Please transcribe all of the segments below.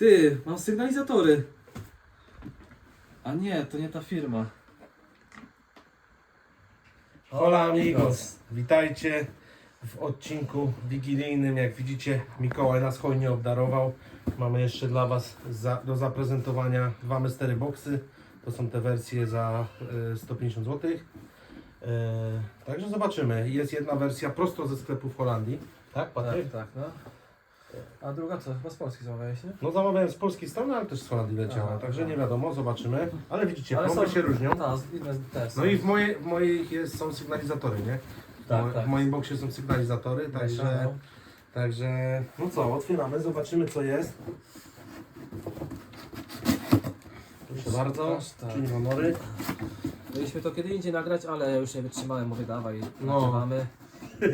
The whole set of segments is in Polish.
Ty, mam sygnalizatory. A nie, to nie ta firma. Hola amigos, witajcie w odcinku wigilijnym. Jak widzicie, Mikołaj nas hojnie obdarował. Mamy jeszcze dla Was za, do zaprezentowania dwa mystery boxy. To są te wersje za e, 150 zł. E, także zobaczymy. Jest jedna wersja prosto ze sklepu w Holandii. Tak, Patryk? Tak, tak, no. A druga co? Chyba z Polski zamawiałeś, nie? No zamawiałem z polskiej strony, ale też z Holandii leciała. A, także nie wiadomo, zobaczymy. Ale widzicie, Ale plomby są- się różnią. Tak, inne te są. No i w mojej, w moich jest, są sygnalizatory, nie? Tak, w, tak. w moim boksie są sygnalizatory, także... No. Także, no co, otwieramy, zobaczymy co jest. Proszę bardzo, Pokaż, tak. czyń honory. Mieliśmy to kiedy indziej nagrać, ale już nie wytrzymałem, mówię dawaj, No. nagrywamy.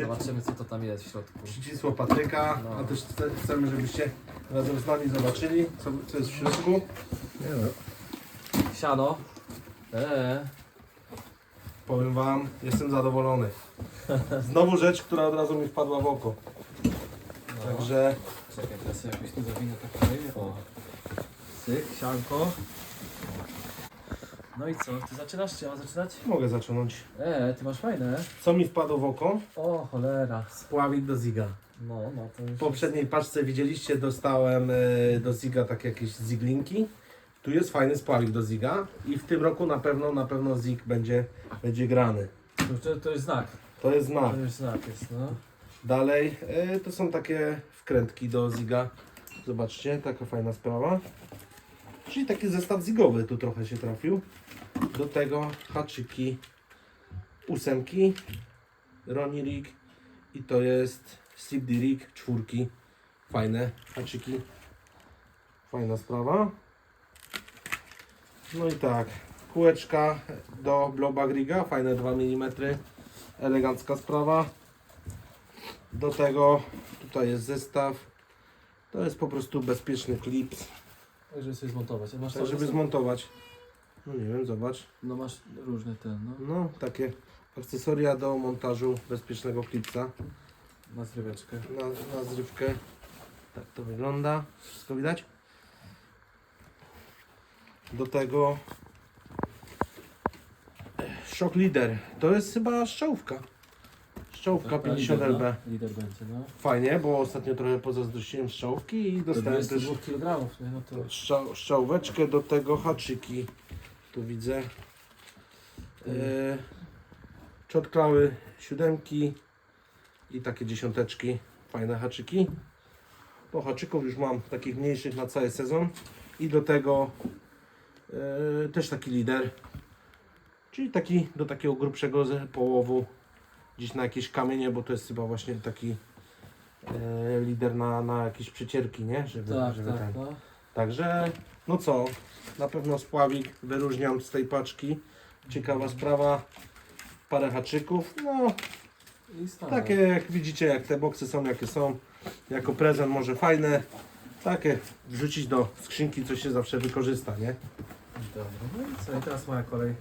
Zobaczymy co to tam jest w środku. Przycisło Patryka, No. a też chce- chcemy, żebyście razem z nami zobaczyli, co, co jest w środku. Nie no. Siano. Eee. Powiem wam, jestem zadowolony. Znowu rzecz, która od razu mi wpadła w oko. No. Także, Czekaj, teraz sobie jakoś tu zawinę tak. O. Syk, sianko. No i co, ty zaczynasz czy ja mam zaczynać? mogę zacząć. Eee, ty masz fajne. Co mi wpadło w oko? O, cholera. Spławik do Ziga. No, no to już... W poprzedniej paczce widzieliście, dostałem e, do Ziga takie jakieś ziglinki. Tu jest fajny spławik do Ziga i w tym roku na pewno, na pewno Zig będzie, będzie grany. To, to jest znak. To jest znak. To już znak jest, no. Dalej, e, to są takie wkrętki do Ziga. Zobaczcie, taka fajna sprawa. Czyli taki zestaw zigowy tu trochę się trafił. Do tego haczyki ósemki, Roni Rig i to jest Sibdy Rig czwórki. Fajne haczyki. Fajna sprawa. No i tak, kółeczka do Blowback Riga, fajne 2 mm. Elegancka sprawa. Do tego tutaj jest zestaw. To jest po prostu bezpieczny klips, Tak, żeby sobie zmontować. A masz tak to, żeby zmontować. No nie wiem, zobacz. No masz różne ten, no. No, takie akcesoria do montażu bezpiecznego klipsa Na zryweczkę. na, na zrywkę. Tak to wygląda. Wszystko widać? Do tego Shock Leader. To jest chyba strzałówka. Strzałówka 50 lider, LB. no. Lider będzie, no. Fajnie, bo ostatnio trochę pozazdrościłem strzałówki i Do dostałem też 22 kg, nie? No to... do tego haczyki. Tu widzę. E, czotklały siódemki i takie dziesiąteczki. Fajne haczyki. Po haczyków już mam takich mniejszych na cały sezon. I do tego e, też taki lider. Czyli taki do takiego grubszego połowu. Gdzieś na jakieś kamienie, bo to jest chyba właśnie taki e, lider na, na jakieś przecierki, nie? Żeby, Tak, żeby tak, ten. no. Także, no co, na pewno spławik wyróżniam z tej paczki. Ciekawa sprawa. Parę haczyków. No, I stare. takie jak widzicie, jak te boksy są, jakie są. Jako prezent może fajne. Takie wrzucić do skrzynki, co się zawsze wykorzysta, nie? Dobra, no i co? I teraz moja kolej.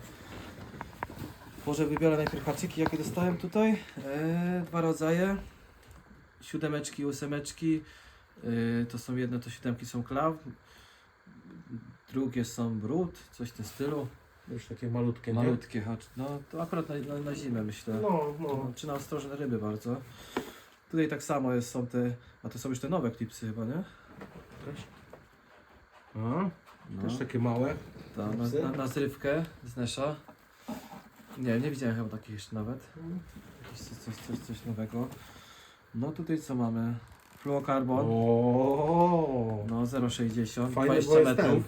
Może wybiorę najpierw haczyki, jakie dostałem tutaj. Eee, dwa rodzaje. Siódemeczki, ósemeczki. Eee, to są jedne, to siódemki są klaw. Drugie są brud, coś w tym stylu. Już takie malutkie, nie? Malutkie hacz. No to akurat na, na, na zimę myślę. No, no. czy na ostrożne ryby bardzo. Tutaj tak samo jest, są te, a to są już te nowe klipsy chyba, nie? Też. A, No. też takie małe. Ta, na, na, na zrywkę z Nesha. Nie, nie widziałem chyba takich jeszcze nawet. Jakieś coś, coś, coś, coś nowego. No tutaj co mamy? Fluokarbon. O, No 0,60, Fajny, 20 bo jest ten. metrów.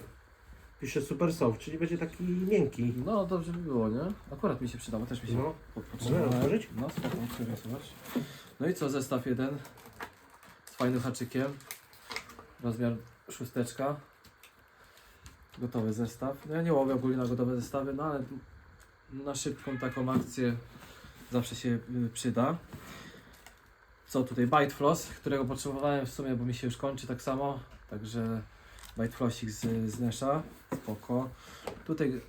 Pisze super soft, czyli będzie taki miękki. No dobrze by było, nie? Akurat mi się przydało, też mi się No. po- potrzebowałem. otworzyć? No spoko, otwieraj, zobacz. No i co, zestaw jeden z fajnym haczykiem. Rozmiar szósteczka. Gotowy zestaw. No ja nie łowię ogólnie na gotowe zestawy, no ale na szybką taką akcję zawsze się y, przyda. Co tutaj? Bite Floss, którego potrzebowałem w sumie, bo mi się już kończy tak samo. Także Bite Flossik z, z Nesha. Spoko. Tutaj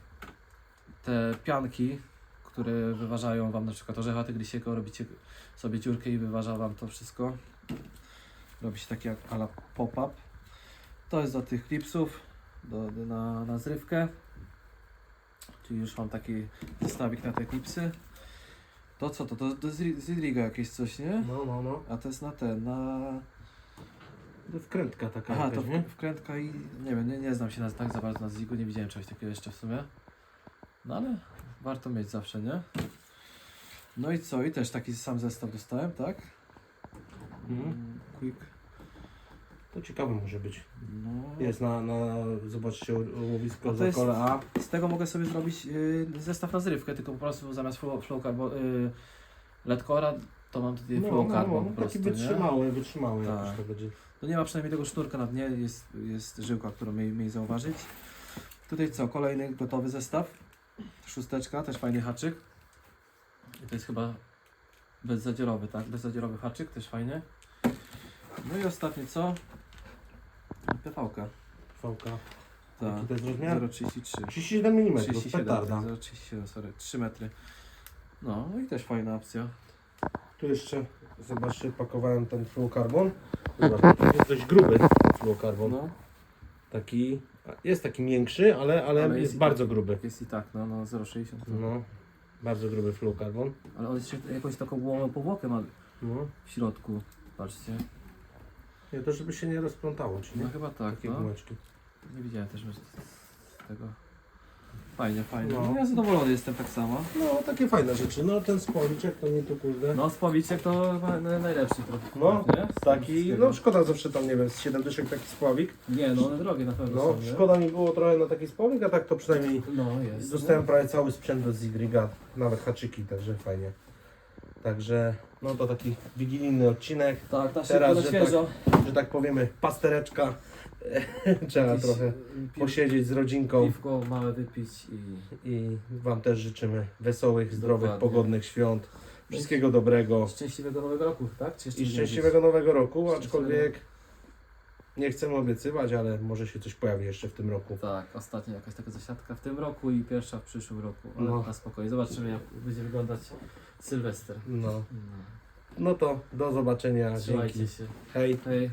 te pianki, które wyważają Wam na przykład orzecha tygrysiego, robicie sobie dziurkę i wyważa Wam to wszystko. Robi się taki jak ala pop-up. To jest do tych klipsów, do, do, na, na zrywkę. Czyli już mam taki zestawik na te klipsy. To co to? To, to z Ri- z Idriga jakieś coś, nie? No, no, no. A to jest na ten, na... To wkrętka taka Aha, jakaś, to nie? w- wkrętka i nie wiem, nie, nie znam się na, tak za bardzo na Zigu, nie widziałem czegoś takiego jeszcze w sumie. No ale warto mieć zawsze, nie? No i co? I też taki sam zestaw dostałem, tak? Mhm. Mm, Quick. To ciekawe może być. No. Jest na, na zobaczcie, łowisko to za jest- kole A. Z tego mogę sobie zrobić y, zestaw na zrywkę, tylko po prostu zamiast flow, flow carbo, y, letkora, to mam tutaj flow carbon po taki prostu, nie? wytrzymały, wytrzymały Tak. jakoś to będzie. No nie ma przynajmniej tego sznurka na dnie, jest, jest żyłka, którą mieli, mieli zauważyć. Tutaj co, kolejny gotowy zestaw. Szósteczka, też fajny haczyk. I to jest chyba bezzadzierowy, tak? Bezzadzierowy haczyk, też fajnie. No i ostatnie co? PV-ka. Tak. Jaki to jest rozmiar? 0,33. 37 mm, 37, petarda. tak, 0,37, sorry, 3 metry. No, no i też fajna opcja. Tu jeszcze, zobaczcie, pakowałem ten fluorocarbon. Zobacz, to jest dość gruby fluorocarbon. No, Taki, jest taki większy, ale, ale, Ale jest, jest i bardzo gruby. jest i tak, no, no 0,60. No, bardzo gruby fluorocarbon. Ale on jeszcze jakąś taką głową powłokę ma No. w środku. Patrzcie. Nie, to żeby się nie rozplątało, czy nie? No chyba tak, Takie no. gumeczki. Nie widziałem też że z tego. Fajnie, fajnie. No. No. Ja zadowolony jestem tak samo. No, takie fajne rzeczy. No, ten spoliczek to nie tu kurde. No spławiczek to chyba na- najlepszy trochę. No, nie? Z Taki, wszystkiego. no szkoda zawsze tam, nie wiem, z 7 dyszek taki spławik. Nie, no one drogie na pewno No, są, nie? szkoda mi było trochę na taki spławik, a tak to przynajmniej No jest. dostałem prawie cały sprzęt do Zigriga, nawet haczyki, także fajnie. Także, no to taki wigilijny odcinek. Tak, szybko, Teraz, na że świeżo. że tak powiemy, pastereczka. Trzeba trochę y, posiedzieć z rodzinką Piwko małe wypić i i Wam też życzymy wesołych, zdrowych, Dokładnie. pogodnych świąt. Wszystkiego dobrego szczęśliwego nowego roku, tak? Czy jeszcze i nie szczęśliwego nowego roku, Szczęśliwego. aczkolwiek nie chcemy obiecywać, ale może się coś pojawi jeszcze w tym roku. Tak, ostatnia jakaś taka zasiadka w tym roku i pierwsza w przyszłym roku. Ale No. na spokojnie. Zobaczymy jak będzie wyglądać Sylwester. No, No. no to do zobaczenia. Trzymajcie Dzięki. się. Hej. Hej.